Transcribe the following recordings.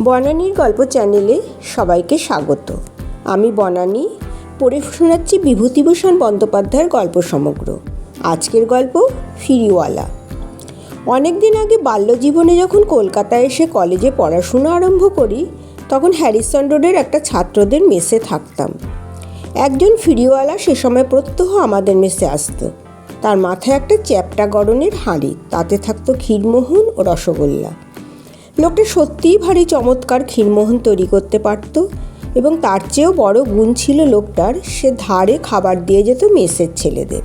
বনানীর গল্প চ্যানেলে সবাইকে স্বাগত। আমি বনানী, পড়ে শোনাচ্ছি বিভূতিভূষণ বন্দ্যোপাধ্যায়ের গল্প সমগ্র। আজকের গল্প ফিরিওয়ালা। অনেক দিন আগে বাল্যজীবনে যখন কলকাতায় এসে কলেজে পড়াশোনা আরম্ভ করি, তখন হ্যারিসন রোডের একটা ছাত্রদের মেসে থাকতাম। একজন ফিরিওয়ালা সে সময় প্রত্যহ আমাদের মেসে আসতো। তার মাথায় একটা চ্যাপটা গড়নের হাঁড়ি, তাতে থাকতো ক্ষীরমোহন ও রসগোল্লা। লোকটা সত্যিই ভারী চমৎকার ক্ষীরমোহন তৈরি করতে পারত এবং তার চেয়েও বড় গুণ ছিল লোকটার সে ধারে খাবার দিয়ে যেত মেসের ছেলেদের।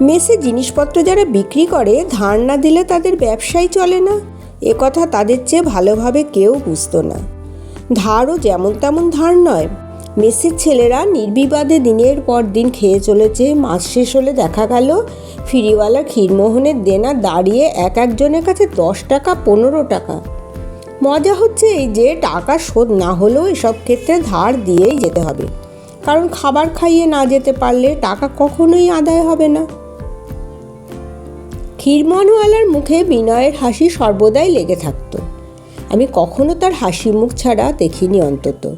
মেসে জিনিসপত্র যারা বিক্রি করে, ধার না দিলে তাদের ব্যবসাই চলে না। এ কথা তাদের চেয়ে ভালোভাবে কেউ বুঝতো না। ধারও যেমন তেমন ধার নয়। মেসের ছেলেরা নির্বিবাদে দিনের পর দিন খেয়ে চলেছে। মাস শেষ হলে দেখা গেল, ফিরিওয়ালা ক্ষীরমোহনের দেনা দাঁড়িয়ে এক একজনের কাছে দশ টাকা, পনেরো টাকা। মজা হচ্ছে এই যে টাকা শোধ না হলেও এসব ক্ষেত্রে ধার দিয়েই যেতে হবে। কারণ খাবার খাইয়ে না যেতে পারলে টাকা কখনোই আদায় হবে না। ক্ষীরমোহনওয়ালার মুখে বিনয়ের হাসি সর্বদাই লেগে থাকতো। আমি কখনো তার হাসি মুখ ছাড়া দেখিনি অন্তত।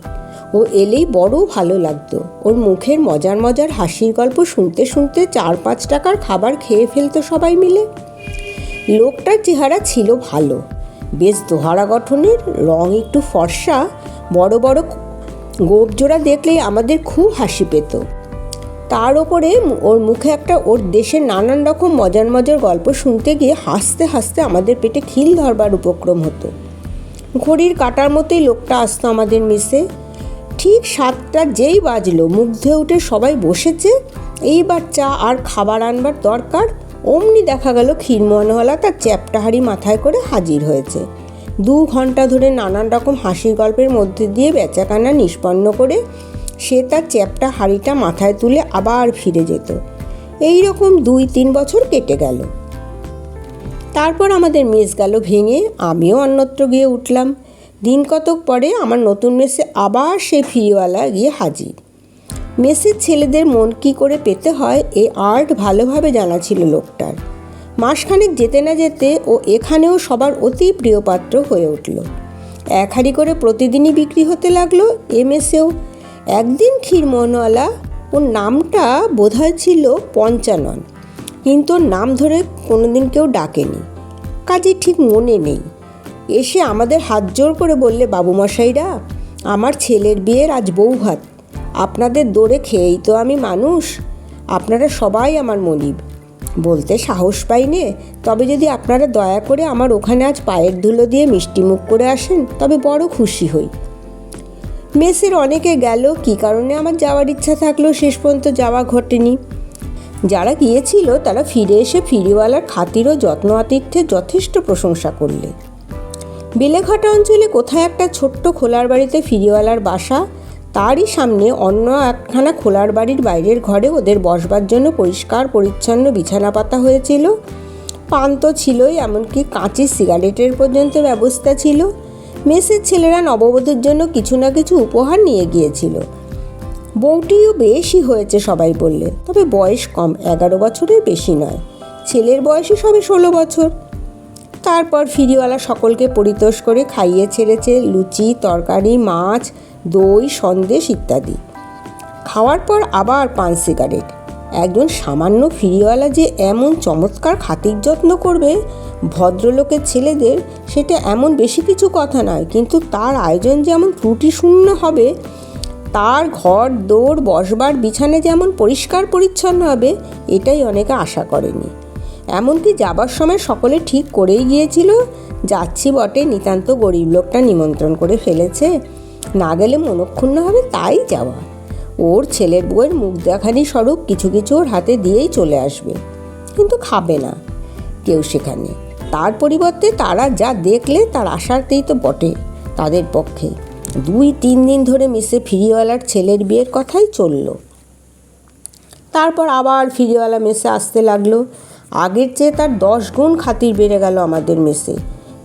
ও এলেই বড় ভালো লাগতো। ওর মুখের মজার মজার হাসির গল্প শুনতে শুনতে চার পাঁচ টাকার খাবার খেয়ে ফেলতো সবাই মিলে। লোকটার চেহারা ছিল ভালো। বেশ দোহারা গঠনের, রং একটু ফর্সা, বড় বড় গোপজোড়া দেখলেই আমাদের খুব হাসি পেত। তার ওপরে ওর মুখে একটা ওর দেশের নানান রকম মজার মজার গল্প শুনতে গিয়ে হাসতে হাসতে আমাদের পেটে খিল ধরবার উপক্রম হতো। ঘড়ির কাটার মতোই লোকটা আসতো আমাদের মেসে ঠিক সাতটা যেই বাজলো, মুখ ধুয়ে উঠে সবাই বসেছে। এইবার চা আর খাবার আনবার দরকার। অমনি দেখা গেল ক্ষীরমোহনওয়ালা তার চ্যাপটা হাড়ি মাথায় করে হাজির হয়েছে। দু ঘণ্টা ধরে নানান রকম হাসির গল্পের মধ্যে দিয়ে বেচাকানা নিষ্পন্ন করে সে তার চ্যাপটা হাড়িটা মাথায় তুলে আবার ফিরে যেত। এই রকম দুই তিন বছর কেটে গেল। তারপর আমাদের মেস গেল ভেঙে, আমিও অন্যত্র গিয়ে উঠলাম। দিন কতক পরে আমার নতুন মেসে আবার সেই ফিরিওয়ালা গিয়ে হাজির। মেসের ছেলেদের মন কি করে পেতে হয় এই আর্ট ভালোভাবে জানা ছিল লোকটার। মাসখানেক যেতে না যেতে ও এখানেও সবার অতি প্রিয় পাত্র হয়ে উঠল। এক হাড়ি করে প্রতিদিনই বিক্রি হতে লাগল এ মেসেও। একদিন ক্ষীরমোহনওয়ালা, ওর নামটা বোধহয় ছিল পঞ্চানন, কিন্তু নাম ধরে কোনোদিন কেউ ডাকেনি। কাজে ঠিক মনে নেই। এসে আমাদের হাত জোর করে বললে, বাবুমশাইরা, আমার ছেলের বিয়ের আজ বৌভাত। আপনাদের দৌড়ে খেয়েই তো আমি মানুষ। আপনারা সবাই আমার মনিব। বলতে সাহস পাইনে, তবে যদি আপনারা দয়া করে আমার ওখানে আজ পায়ের ধুলো দিয়ে মিষ্টি মুখ করে আসেন, তবে বড় খুশি হই। মেসের অনেকে গেল, কী কারণে আমার যাওয়ার ইচ্ছা থাকল শেষ পর্যন্ত যাওয়া ঘটেনি। যারা গিয়েছিল, তারা ফিরে এসে ফিরিওয়ালার খাতির ও যত্ন আতিথ্যের যথেষ্ট প্রশংসা করলে। বেলেঘাটা অঞ্চলে কোথায় একটা ছোট্ট খোলার বাড়িতে ফিরিওয়ালার বাসা, তারই সামনে অন্য একখানা খোলার বাড়ির বাইরের ঘরে ওদের বসবার জন্য পরিষ্কার, পরিচ্ছন্ন বিছানা পাতা হয়েছিল। পান তো ছিলই, এমনকি কাঁচি সিগারেটের পর্যন্ত ব্যবস্থা ছিল। মেসের ছেলেরা নববধূর জন্য কিছু না কিছু উপহার নিয়ে গিয়েছিল। বউটিও বেশি হয়েছে সবাই বললে, তবে বয়স কম, এগারো বছরের বেশি নয়। ছেলের বয়সই সবে ষোলো বছর। তারপর ফিরিওয়ালা সকলকে পরিতোষ করে খাইয়ে ছেড়েছে লুচি, তরকারি, মাছ, দই, সন্দেশ ইত্যাদি। খাওয়ার পর আবার পান সিগারেট। একজন সামান্য ফিরিওয়ালা যে এমন চমৎকার খাতির যত্ন করবে, ভদ্রলোকের ছেলেদের সেটা এমন বেশি কিছু কথা নয়, কিন্তু তার আয়োজন যেমন ত্রুটি শূন্য হবে, তার ঘর, দৌড়, বসবার বিছানে যেমন পরিষ্কার পরিচ্ছন্ন হবে, এটাই অনেকে আশা করেনি। এমনকি যাবার সময় সকলে ঠিক করেই গিয়েছিল। যাচ্ছি বটে, নিতান্ত গরিব লোকটা নিমন্ত্রণ করে ফেলেছে। না গেলে মনক্ষুণ্ণ হবে তাই যাওয়া। ওর ছেলের বউয়ের মুখ দেখানি স্বরূপ কিছু কিছু ওর হাতে দিয়েই চলে আসবে। কিন্তু খাবে না কেউ সেখানে। তার পরিবর্তে তারা যা দেখলে তার আশাতেই তো বটে তাদের পক্ষে। দুই, তিন দিন ধরে মিসে ফিরিওয়ালার ছেলের বিয়ের কথাই চলল। তারপর আবার ফিরিওয়ালা মেসে আসতে লাগল। আগের চেয়ে তার দশ গুণ খাতির বেড়ে গেল আমাদের মেসে।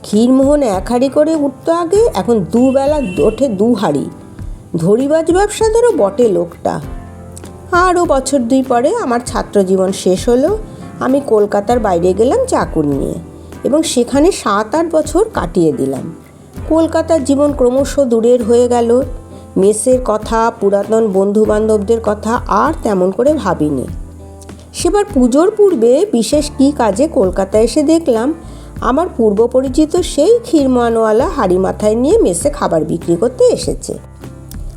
ক্ষীরমোহন এক হাঁড়ি করে উঠতো আগে, এখন দুবেলা ওঠে দু হাঁড়ি ধরিবাজ ব্যবসাদারও বটে লোকটা। আরও বছর দুই পরে আমার ছাত্র জীবন শেষ হলো। আমি কলকাতার বাইরে গেলাম চাকুর নিয়ে এবং সেখানে সাত আট বছর কাটিয়ে দিলাম। কলকাতার জীবন ক্রমশ দূরের হয়ে গেল। মেসের কথা, পুরাতন বন্ধু বান্ধবদের কথা আর তেমন করে ভাবিনি। সেবার পুজোর পূর্বে বিশেষ কী কাজে কলকাতায় এসে দেখলাম, আমার পূর্ব পরিচিত সেই ক্ষীরমানওয়ালা হাড়ি মাথায় নিয়ে মেসে খাবার বিক্রি করতে এসেছে।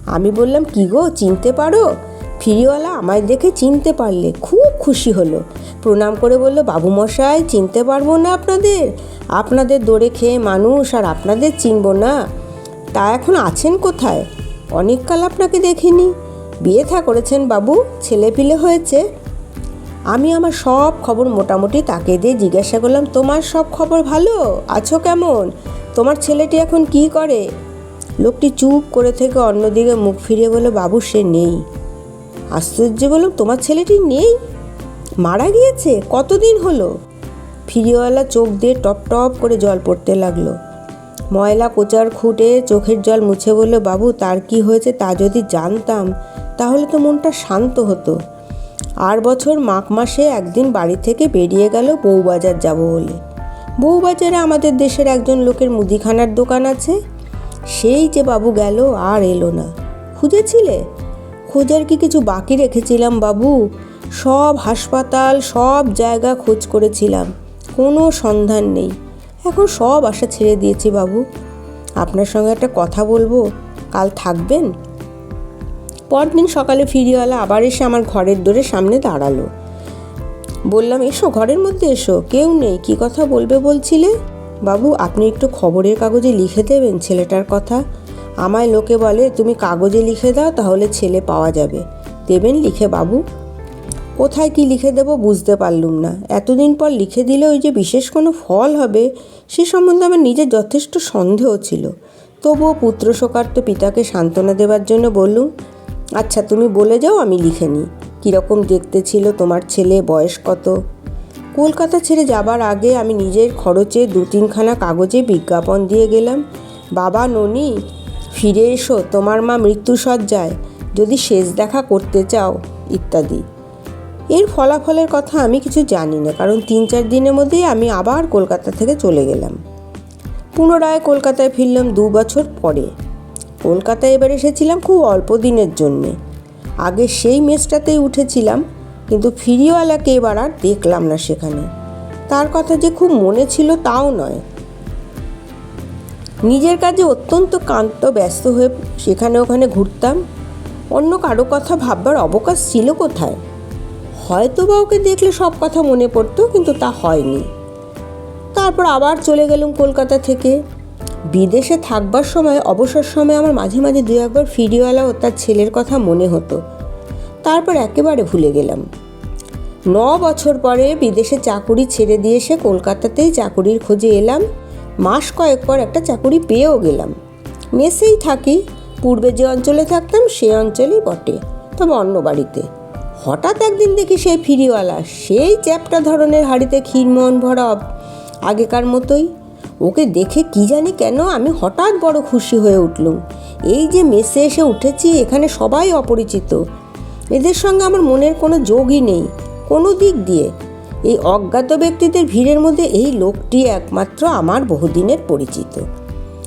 আমি বললাম, কি গো, চিনতে পারো? ফিরিওয়ালা আমায় দেখে চিনতে পারলে খুব খুশি হলো। প্রণাম করে বলল, বাবু মশাই, চিনতে পারব না আপনাদের। আপনাদের দৌড়ে খেয়ে মানুষ আর আপনাদের চিনব না। তা এখন আছেন কোথায়? অনেককাল আপনাকে দেখিনি। বিয়ে থা করেছেন বাবু ছেলে পিলে হয়েছে। আমি আমার সব খবর মোটামুটি তাকে দিয়ে জিজ্ঞাসা করলাম, তোমার সব খবর ভালো? আছো কেমন? তোমার ছেলেটি এখন কি করে? লোকটি চুপ করে থেকে অন্যদিকে মুখ ফিরিয়ে বলে বাবু, সে নেই। আশ্চর্য বললাম তোমার ছেলেটি নেই? মারা গিয়েছে? কতদিন হলো? ফিরিওয়ালা চোখ দিয়ে টপ টপ করে জল পড়তে লাগল। ময়লা কোচার খুঁটে চোখের জল মুছে বলল, বাবু, তার কি হয়েছে তা যদি জানতাম, তাহলে তো মনটা শান্ত হতো। আর বছর মাঘ মাসে একদিন বাড়ি থেকে বেরিয়ে গেল বউবাজার যাব বলে। বউবাজারে আমাদের দেশের একজন লোকের মুদিখানার দোকান আছে। সেই যে বাবু গেল আর এলো না। খুঁজেছিলে? খোঁজার কি কিছু বাকি রেখেছিলাম বাবু? সব হাসপাতাল, সব জায়গা খোঁজ করেছিলাম। কোনো সন্ধান নেই। এখন সব আশা ছেড়ে দিয়েছি বাবু। আপনার সঙ্গে একটা কথা বলব। কাল থাকবেন? পরদিন সকালে ফিরিওয়ালা আবার এসে আমার ঘরের দোরে সামনে দাঁড়াল। বললাম, এসো, ঘরের মধ্যে এসো, কেউ নেই, কি কথা বলবে বলছিলে? বাবু, আপনি একটু খবরের কাগজে লিখে দেবেন ছেলেটার কথা। আমায় লোকে বলে, তুমি কাগজে লিখে দাও, তাহলে ছেলে পাওয়া যাবে। দেবেন লিখে, বাবু? কোথায় কি লিখে দেবো বুঝতে পারলুম না। এতদিন পর লিখে দিলে ওই যে বিশেষ কোনো ফল হবে, সে সম্বন্ধে আমার নিজের যথেষ্ট সন্দেহ ছিল। তবুও পুত্র শোকার্ত পিতাকে সান্ত্বনা দেবার জন্য বললুম আচ্ছা তুমি বলে যাও, আমি লিখে নিই। কীরকম দেখতে ছিল তোমার ছেলে, বয়স কত? কলকাতা ছেড়ে যাবার আগে আমি নিজের খরচে দু তিনখানা কাগজে বিজ্ঞাপন দিয়ে গেলাম। বাবা, ননি, ফিরে এসো, তোমার মা মৃত্যুসজ্জায়, যদি শেষ দেখা করতে চাও, ইত্যাদি। এর ফলাফলের কথা আমি কিছু জানি না, কারণ তিন চার দিনের মধ্যেই আমি আবার কলকাতা থেকে চলে গেলাম। পুনরায় কলকাতায় ফিরলাম দু বছর পরে। কলকাতায় এবার এসেছিলাম খুব অল্প দিনের জন্যে। আগে সেই মেসটাতেই উঠেছিলাম, কিন্তু ফিরিওয়ালাকে এবার আর দেখলাম না সেখানে। তার কথা যে খুব মনে ছিল তাও নয়। নিজের কাজে অত্যন্ত কান্ত ব্যস্ত হয়ে সেখানে ওখানে ঘুরতাম। অন্য কারও কথা ভাববার অবকাশ ছিল কোথায়? হয়তো বা ওকে দেখলে সব কথা মনে পড়তো, কিন্তু তা হয়নি। তারপর আবার চলে গেলাম কলকাতা থেকে। বিদেশে থাকবার সময়, অবসর সময় আমার মাঝে মাঝে দু একবার ফিরিওয়ালা ও তার ছেলের কথা মনে হতো। তারপর একেবারে ভুলে গেলাম। ন বছর পরে বিদেশে চাকুরি ছেড়ে দিয়ে এসে কলকাতাতেই চাকুরির খোঁজে এলাম। মাস কয়েক পর একটা চাকুরি পেয়েও গেলাম। মেসেই থাকি, পূর্বে যে অঞ্চলে থাকতাম সে অঞ্চলেই বটে, তবে অন্য বাড়িতে। হঠাৎ একদিন দেখি সেই ফিরিওয়ালা সেই চ্যাপটা ধরনের হাড়িতে ক্ষীরমোহন ভরা আগেকার মতোই। ওকে দেখে কি জানি কেন আমি হঠাৎ বড় খুশি হয়ে উঠলুম। এই যে মেসে এসে উঠেছি, এখানে সবাই অপরিচিত। এদের সঙ্গে আমার মনের কোনো যোগই নেই, কোনো দিক দিয়ে। এই অজ্ঞাত ব্যক্তিদের ভিড়ের মধ্যে এই লোকটি একমাত্র আমার বহুদিনের পরিচিত।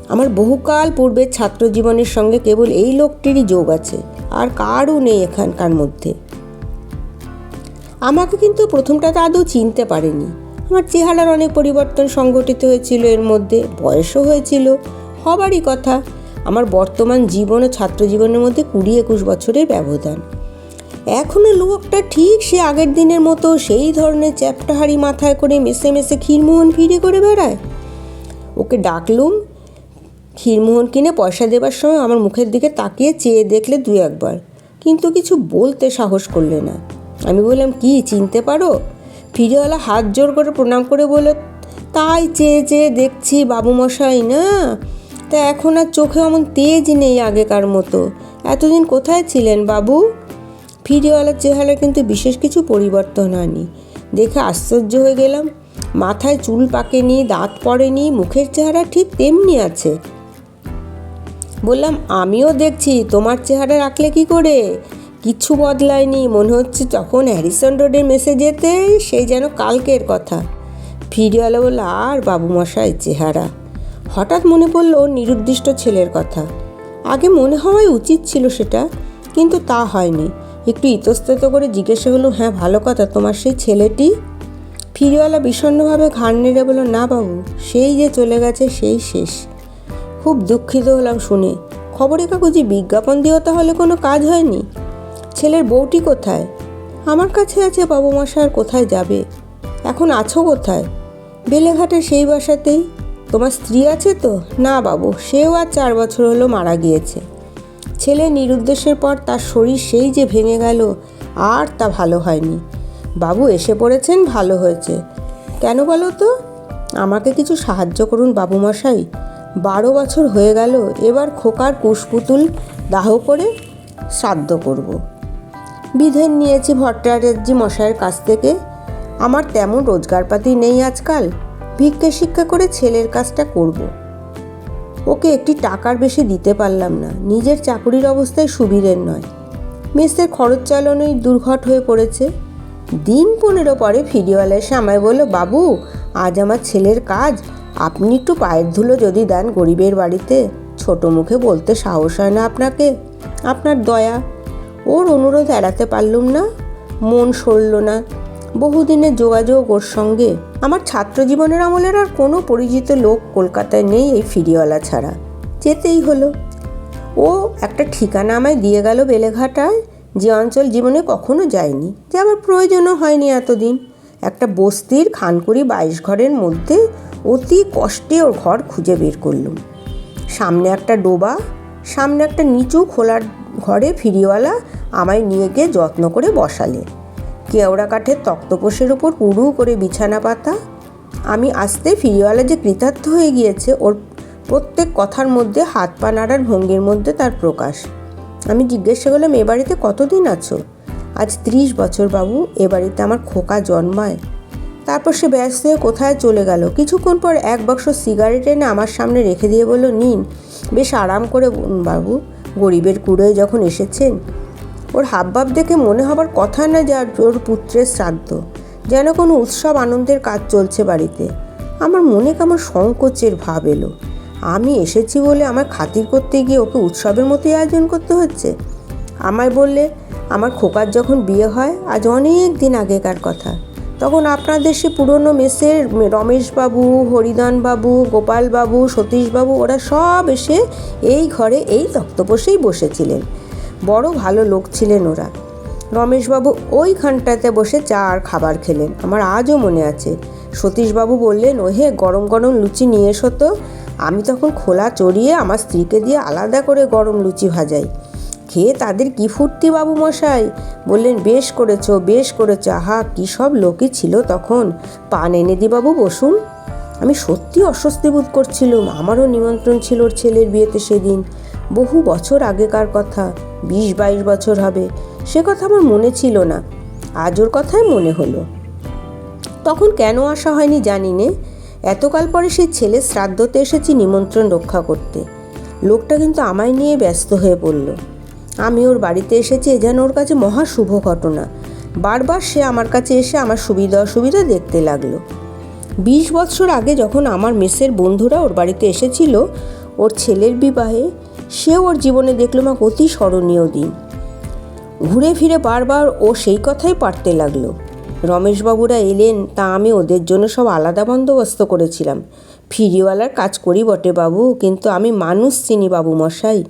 আমার বহুকাল পূর্বের ছাত্র জীবনের সঙ্গে কেবল এই লোকটিরই যোগ আছে, আর কারও নেই এখানকার মধ্যে। আমাকে কিন্তু প্রথমটাতে আদৌ চিনতে পারেনি। আমার চেহারার অনেক পরিবর্তন সংঘটিত হয়েছিল, এর মধ্যে বয়সও হয়েছিল, হবারই কথা, আমার বর্তমান জীবন ও ছাত্র জীবনের মধ্যে কুড়ি একুশ বছরের ব্যবধান। এখনও লোকটা ঠিক সে আগের দিনের মতো সেই ধরনের চ্যাপটাহারি মাথায় করে মেসে মেসে ক্ষীরমোহন ফিরে করে বেড়ায়। ওকে ডাকলুম, ক্ষীরমোহন কিনে পয়সা দেবার সময় আমার মুখের দিকে তাকিয়ে চেয়ে দেখলে দু একবার, কিন্তু কিছু বলতে সাহস করলে না। আমি বললাম, কি, চিনতে পারো? ফিরেওয়ালা হাত জোর করে প্রণাম করে বলল, তাই চেয়ে চেয়ে দেখছি বাবুমশাই, না? তা এখন আর চোখে এমন তেজ নেই আগেকার মতো। এতদিন কোথায় ছিলেন বাবু? ফিরিওয়ালার চেহারা কিন্তু বিশেষ কিছু পরিবর্তন হয়নি। দেখে আশ্চর্য হয়ে গেলাম, মাথায় চুল পাকেনি, দাঁত পড়েনি, মুখের চেহারা ঠিক তেমনি আছে। বললাম, আমিও দেখছি, তোমার চেহারা রাখলে কি করে? কিচ্ছু বদলায়নি। মনে হচ্ছে তখন হ্যারিসন রোডের মেসে যেতে সেই যেন কালকের কথা। ফিরিওয়ালা বলল, আর বাবুমশাই চেহারা। হঠাৎ মনে পড়ল নিরুদ্দিষ্ট ছেলের কথা। আগে মনে হওয়াই উচিত ছিল সেটা, কিন্তু তা হয়নি। একটু ইতস্তত করে জিজ্ঞেস করল হ্যাঁ ভালো কথা, তোমার সেই ছেলেটি? ফিরিওয়ালা বিষণ্ণভাবে ঘাড় নেড়ে বলল, না বাবু, সেই যে চলে গেছে, সেই শেষ। খুব দুঃখিত হলাম শুনে। খবরের কাগজে বিজ্ঞাপন দিয়েও তাহলে কোনো কাজ হয়নি? ছেলের বউটি কোথায়? আমার কাছে আছে বাবু মশাই আর কোথায় যাবে? এখন আছো কোথায়? বেলেঘাটে সেই বাসাতেই? তোমার স্ত্রী আছে তো? না বাবু, সেও আর চার বছর হলো মারা গিয়েছে। ছেলে নিরুদ্দেশের পর তার শরীর সেই যে ভেঙে গেল, আর তা ভালো হয়নি। বাবু এসে পড়েছেন, ভালো হয়েছে। কেন বলো তো? আমাকে কিছু সাহায্য করুন বাবু মশাই বারো বছর হয়ে গেল, এবার খোকার কুশপুতুল দাহ করে শ্রাদ্ধ করব। বিধেন নিয়েছি ভট্টাচার্যি মশাইয়ের কাছ থেকে। আমার তেমন রোজগারপাতি নেই আজকাল। ভিক্ষে শিক্ষা করে ছেলের কাজটা করব। ওকে একটি টাকার বেশি দিতে পারলাম না। নিজের চাকুরির অবস্থায় সুবিধের নয়। মিসের খরচ চালানোই দুর্ঘট হয়ে পড়েছে। দিন পনেরো পরে ফিরিওয়ালা এসে আমায় বলল, বাবু, আজ আমার ছেলের কাজ। আপনি একটু পায়ের ধুলো যদি দেন গরিবের বাড়িতে। ছোট মুখে বলতে সাহস হয় না আপনাকে। আপনার দয়া। ওর অনুরোধ এড়াতে পারলুম না। মন সরল না। বহুদিনের যোগাযোগ ওর সঙ্গে। আমার ছাত্র জীবনের আমলের আর কোনো পরিচিত লোক কলকাতায় নেই এই ফিরিওয়ালা ছাড়া। যেতেই হলো। ও একটা ঠিকানা আমায় দিয়ে গেল বেলেঘাটায়, যে অঞ্চল জীবনে কখনো যায়নি, যে আমার প্রয়োজনও হয়নি এতদিন। একটা বস্তির খানকুড়ি বাইশ ঘরের মধ্যে অতি কষ্টে ওর ঘর খুঁজে বের করলুম। সামনে একটা ডোবা সামনে একটা নিচু খোলার ঘরে ফিরিওয়ালা আমায় নিয়ে গিয়ে যত্ন করে বসালে। কেওড়া কাঠের তক্তপোষের উপর উড়ু করে বিছানা পাতা। আমি আসতে ফিরিওয়ালা যে কৃতার্থ হয়ে গিয়েছে, ওর প্রত্যেক কথার মধ্যে হাত পা নাড়ার ভঙ্গির মধ্যে তার প্রকাশ। আমি জিজ্ঞাসা করলাম, এ বাড়িতে কতদিন আছো? আজ ত্রিশ বছর বাবু, এ বাড়িতে আমার খোকা জন্মায়। তারপর সে ব্যস্ত হয়ে কোথায় চলে গেল? কিছুক্ষণ পর এক বাক্স সিগারেট এনে আমার সামনে রেখে দিয়ে বলল, নিন। বেশ আরাম করে বাবু, গরিবের কুড়োয় যখন এসেছেন, ওর হাবভাব দেখে মনে হবার কথা না যে ওর পুত্রের শ্রাদ্ধ। যেন কোনো উৎসব আনন্দের কাজ চলছে বাড়িতে। আমার মনে কেমন সংকোচের ভাব এলো। আমি এসেছি বলে আমার খাতির করতে গিয়ে ওকে উৎসবের মতোই আয়োজন করতে হচ্ছে? আমায় বললে, আমার খোকার যখন বিয়ে হয়, আজ অনেক দিন আগেকার কথা। তখন আপনাদের সে পুরনো মেসের রমেশবাবু, হরিদানবাবু, গোপালবাবু, সতীশবাবু, ওরা সব এসে এই ঘরে এই তক্তপোষেই বসেছিলেন। বড় ভালো লোক ছিলেন ওরা। রমেশবাবু ওইখানটাতে বসে চা আর খাবার খেলেন। আমার আজও মনে আছে। সতীশবাবু বললেন, ওহে, গরম গরম লুচি নিয়ে এসো তো। আমি তখন খোলা চড়িয়ে আমার স্ত্রীকে দিয়ে আলাদা করে গরম লুচি ভাজাই। খেয়ে তাদের কি ফুর্তি বাবু মশাই? বললেন, বেশ করেছ, বেশ করেছ। আহা, কী সব লোকই ছিল তখন। পান এনে দি বাবু, বসুন। আমি সত্যি অস্বস্তি বোধ করছিলাম। আমারও নিমন্ত্রণ ছিল ওর ছেলের বিয়েতে সেদিন। বহু বছর আগেকার কথা, বিশ বাইশ বছর হবে। সে কথা আমার মনে ছিল না। আজ ওর কথাই মনে হলো। তখন কেন আসা হয়নি জানি নে। এতকাল পরে সেই ছেলে শ্রাদ্ধতে এসেছি নিমন্ত্রণ রক্ষা করতে। লোকটা কিন্তু আমায় নিয়ে ব্যস্ত হয়ে পড়ল। আমি ওর বাড়িতে এসেছি, এ যেন ওর কাছে মহা শুভ ঘটনা। বারবার সে আমার কাছে এসে আমার সুবিধা অসুবিধা দেখতে লাগল। বিশ বছর আগে যখন আমার মেসের বন্ধুরা ওর বাড়িতে এসেছিল, ওর ছেলের বিবাহে সে ওর জীবনে দেখলাম এক অতি স্মরণীয় দিন। ঘুরে ফিরে বারবার ও সেই কথাই পারতে লাগল। রমেশবাবুরা এলেন, তা আমি ওদের জন্য সব আলাদা বন্দোবস্ত করেছিলাম। ফিরিওয়ালার কাজ করি বটে বাবু, কিন্তু আমি মানুষ চিনি বাবু মশাই।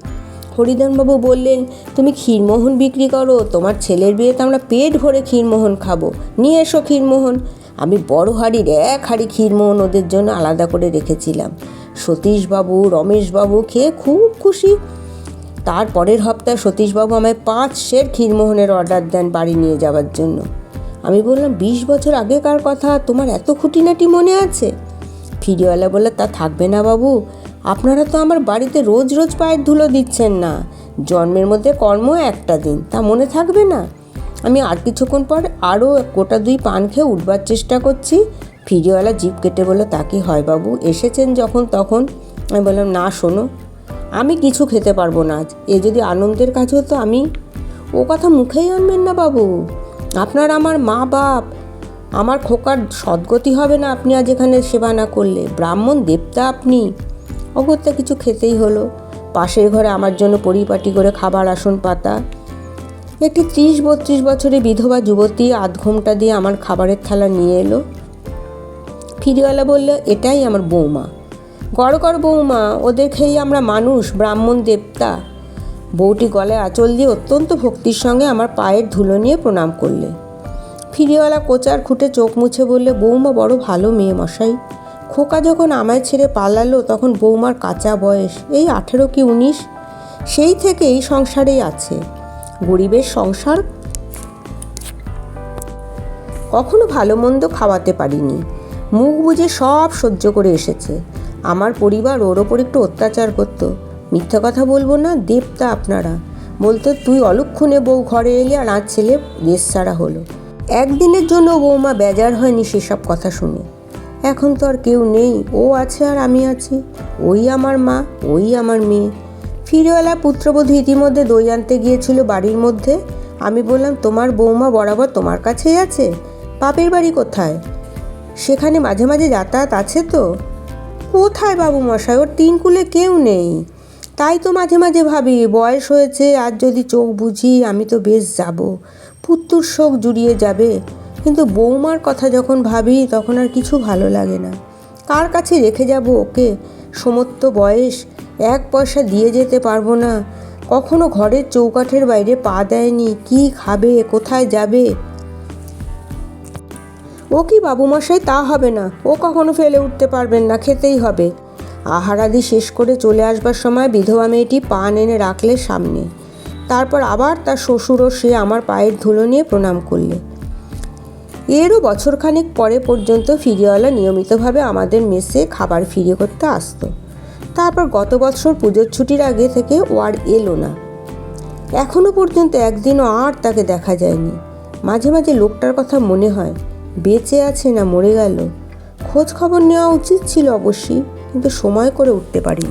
হরিধনবাবু বললেন, তুমি ক্ষীরমোহন বিক্রি করো, তোমার ছেলের বিয়েতে আমরা পেট ভরে ক্ষীরমোহন খাব। নিয়ে এসো ক্ষীরমোহন। আমি বড় হাড়ির এক হাড়ি ক্ষীরমোহন ওদের জন্য আলাদা করে রেখেছিলাম। সতীশবাবু, রমেশবাবু খেয়ে খুব খুশি। তার পরের হপ্তাহে সতীশবাবু আমায় পাঁচ সের ক্ষীরমোহনের অর্ডার দেন বাড়ি নিয়ে যাওয়ার জন্য। আমি বললাম, বিশ বছর আগেকার কথা, তোমার এত খুঁটিনাটি মনে আছে? ফিরিওয়ালা বললে, তা থাকবে না বাবু। আপনারা তো আমার বাড়িতে রোজ রোজ পায়ের ধুলো দিচ্ছেন না। জন্মের মধ্যে কর্ম একটা দিন, তা মনে থাকবে না। আমি আর কিছুক্ষণ পর আরও গোটা দুই পান খেয়ে উঠবার চেষ্টা করছি। ফিরিওয়ালা জিপ কেটে বলল, তা কি হয় বাবু? এসেছেন যখন তখন? আমি বললাম, না, শোনো, আমি কিছু খেতে পারব না আজ। এ যদি আনন্দের কাজ হতো, আমি ও কথা মুখেই আনবেন না বাবু। আপনার আমার মা বাপ, আমার খোকার সদ্গতি হবে না আপনি আজ এখানে সেবা না করলে। ব্রাহ্মণ দেবতা আপনি। অগত্যা কিছু খেতেই হলো। পাশের ঘরে আমার জন্য পরিপাটি করে খাবার আসন পাতা। একটি ত্রিশ বত্রিশ বছরের বিধবা যুবতী আধ ঘোমটা দিয়ে আমার খাবারের থালা নিয়ে এলো। ফিরিওয়ালা বলল, এটাই আমার বৌমা। গড় গড় বৌমা, ওদের খেয়েই আমরা মানুষ, ব্রাহ্মণ দেবতা। বউটি গলায় আঁচল দিয়ে অত্যন্ত ভক্তির সঙ্গে আমার পায়ের ধুলো নিয়ে প্রণাম করলে। ফিরিওয়ালা কোচার খুঁটে চোখ মুছে বললে, বৌমা বড় ভালো মেয়ে মশাই। খোকা যখন আমায় ছেড়ে পালালো তখন বৌমার কাঁচা বয়স, এই আঠেরো কি উনিশ? সেই থেকে এই সংসারেই আছে। গরিবের সংসার? কখনো ভালো মন্দ খাওয়াতে পারিনি। মুখ বুঝে সব সহ্য করে এসেছে। আমার পরিবার ওর ওপর একটু অত্যাচার করতো। মিথ্যা কথা বলব না, দেবতা আপনারা। বলতো তুই অলক্ষণে বউ ঘরে এলে আর আজ ছেলে দেশ ছাড়া হলো। একদিনের জন্য বৌমা বেজার হয়নি সেসব কথা শুনে। এখন তো আর কেউ নেই, ও আছে আর আমি আছি। ওই আমার মা, ওই আমার মেয়ে। ফিরেওয়ালা পুত্রবধূ ইতিমধ্যে দই আনতে গিয়েছিল বাড়ির মধ্যে। আমি বললাম, তোমার বৌমা বরাবর তোমার কাছেই আছে? বাপের বাড়ি কোথায়? সেখানে মাঝে মাঝে যাতায়াত আছে তো? কোথায় বাবু মশাই? ওর তিন কুলে কেউ নেই। তাই তো মাঝে মাঝে ভাবি, বয়স হয়েছে আর যদি চোখ বুঝি, আমি তো বেশ যাব। পুত্তুর শোক জুড়িয়ে যাবে। কিন্তু বৌমার কথা যখন ভাবি, তখন আর কিছু ভালো লাগে না। কার কাছে রেখে যাব ওকে? সমস্ত বয়স, এক পয়সা দিয়ে যেতে পারব না। কখনো ঘরের চৌকাঠের বাইরে পা দেয়নি, কি খাবে, কোথায় যাবে? ও কি বাবুমশাই, তা হবে না। ও কখনো ফেলে উঠতে পারবেন না, খেতেই হবে। আহারাদি শেষ করে চলে আসবার সময় বিধবা মেয়েটি পান এনে রাখলে সামনে। তারপর আবার তার শ্বশুরও সে আমার পায়ের ধুলো নিয়ে প্রণাম করলে। এরও বছরখানেক পরে পর্যন্ত ফিরিওয়ালা নিয়মিতভাবে আমাদের মেসে খাবার ফিরিয়ে করতে আসতো। তারপর গত বছর পুজোর ছুটির আগে থেকে ও আর এলো না। এখনও পর্যন্ত একদিনও আর তাকে দেখা যায়নি। মাঝে মাঝে লোকটার কথা মনে হয়, বেঁচে আছে না মরে গেল। খোঁজ খবর নেওয়া উচিত ছিল অবশ্যই, কিন্তু সময় করে উঠতে পারিনি।